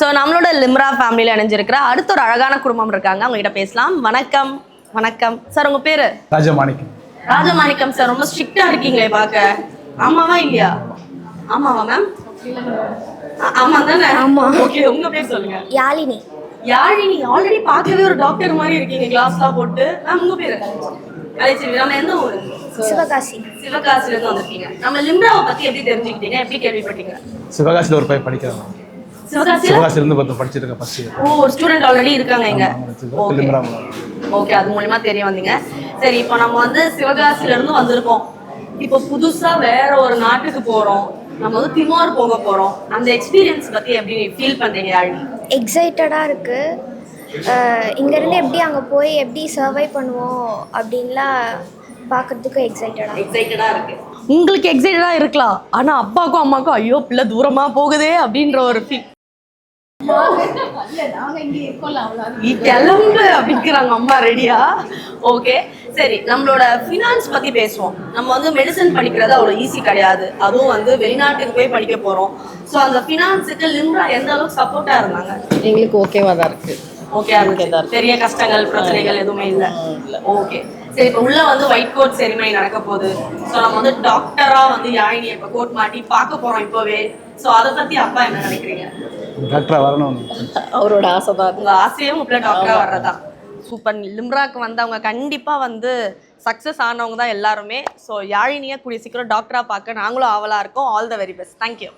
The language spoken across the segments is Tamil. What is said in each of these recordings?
ஸோ நம்மளோட லிம்ரா ஃபேமிலியில் இணைஞ்சிருக்கிற அடுத்த ஒரு அழகான குடும்பம் இருக்காங்க. அவங்க கிட்ட பேசலாம். வணக்கம். வணக்கம். சார் உங்க பேரு? ராஜமாணிக்கம். ராஜமாணிக்கம் சார். ரொம்ப ஸ்ட்ரிக்டா இருக்கீங்களே பார்க்க. ஆமாவா இல்லையா? ஆமாவா மேம் ஆமா தானே ஆமா. ஓகே உங்க பேர் சொல்லுங்க. யாழினி. யாழினி. ஆல்ரெடி பார்க்கவே ஒரு டாக்டர் மாதிரி இருக்கீங்க. கிளாஸ்லாம் போட்டு. மேம் உங்க பேரு? கலைச்செல்வி. நம்ம எந்த ஊரு? சிவகாசி. சிவகாசில இருந்து வந்திருக்கீங்க. நம்ம லிம்ராவை பத்தி எப்படி தெரிஞ்சுக்கிட்டீங்க? எப்படி கேள்விப்பட்டீங்க? சிவகாசியில் ஒரு பையன் படிக்கிறான். சிவகாசில சிவகாசியிலேருந்து பார்த்து படிச்சுட்டு இருக்கேன் ஃபர்ஸ்ட் இயர் ஓ ஒரு ஸ்டூடெண்ட் ஆல்ரெடி இருக்காங்க இங்க. ஓகே ஓகே அது மூலியமா தெரிய வந்தீங்க. சரி இப்போ நம்ம வந்து சிவகாசில இருந்து வந்திருக்கோம். இப்போ புதுசா வேற ஒரு நாட்டுக்கு போறோம். நம்ம வந்து திமோர் போக போறோம். அந்த எக்ஸ்பீரியன்ஸ் பத்தி எப்படி ஃபீல் பண்றீங்க யாழினி எக்ஸைட்டடாக இருக்குது இங்கேருந்து எப்படி அங்கே போய் எப்படி சர்வை பண்ணுவோம் அப்படின்லாம் பார்க்குறதுக்கு எக்ஸைட்டடாக எக்ஸைட்டடா இருக்கு. உங்களுக்கு எக்ஸைட்டடா இருக்கலாம். ஆனா அப்பாக்கும் அம்மாக்கும் ஐயோ பிள்ளை தூரமா போகுதே அப்படின்ற ஒரு ஃபீல் கிளம்பு அப்படிங்கிறாங்க அம்மா ரெடியா ஓகே சரி நம்மளோட ஃபினான்ஸ் பத்தி பேசுவோம். நம்ம வந்து மெடிசன் படிக்கிறது அவ்வளோ ஈஸி கிடையாது. அதுவும் வந்து வெளிநாட்டுக்கு போய் படிக்க போறோம். ஸோ அந்த ஃபினான்ஸுக்கு லிம்ரா எந்த அளவுக்கு சப்போர்ட்டா இருந்தாங்க? எங்களுக்கு ஓகேவா தான் இருக்கு. ஓகே பெரிய கஷ்டங்கள் பிரச்சனைகள் எதுவுமே இல்ல. ஓகே சரி இப்போ உள்ள வந்து ஒயிட் கோட் செரிமனி நடக்க போகுது. ஸோ நம்ம வந்து டாக்டரா வந்து யாழினி இப்போ கோட் மாட்டி பார்க்க போறோம் இப்போவே. ஸோ அதை பத்தி அப்பா என்ன நினைக்கிறீங்க? டாக்டராக வரணும். அவரோட ஆசை தான். உங்க ஆசையும் உங்களை டாக்டரா வர்றதா? சூப்பர். லிம்ராக்கு வந்தவங்க கண்டிப்பா வந்து சக்ஸஸ் ஆனவங்க தான் எல்லாருமே. ஸோ யாழினியை கூடிய சீக்கிரம் டாக்டரா பார்க்க நாங்களும் ஆவலா இருக்கோம். All the very best thank you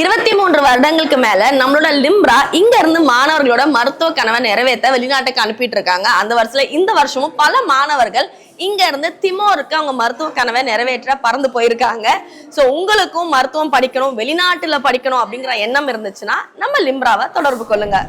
இருபத்தி மூன்று வருடங்களுக்கு மேல நம்மளோட லிம்ரா இங்க இருந்து மாணவர்களோட மருத்துவ கனவை நிறைவேற்ற வெளிநாட்டுக்கு அனுப்பிட்டு இருக்காங்க அந்த வருஷத்துல இந்த வருஷமும் பல மாணவர்கள் இங்க இருந்து திமோருக்கு அவங்க மருத்துவ கனவை நிறைவேற்ற பறந்து போயிருக்காங்க. ஸோ உங்களுக்கும் மருத்துவம் படிக்கணும் வெளிநாட்டுல படிக்கணும் அப்படிங்கிற எண்ணம் இருந்துச்சுன்னா நம்ம லிம்ராவை தொடர்பு கொள்ளுங்க.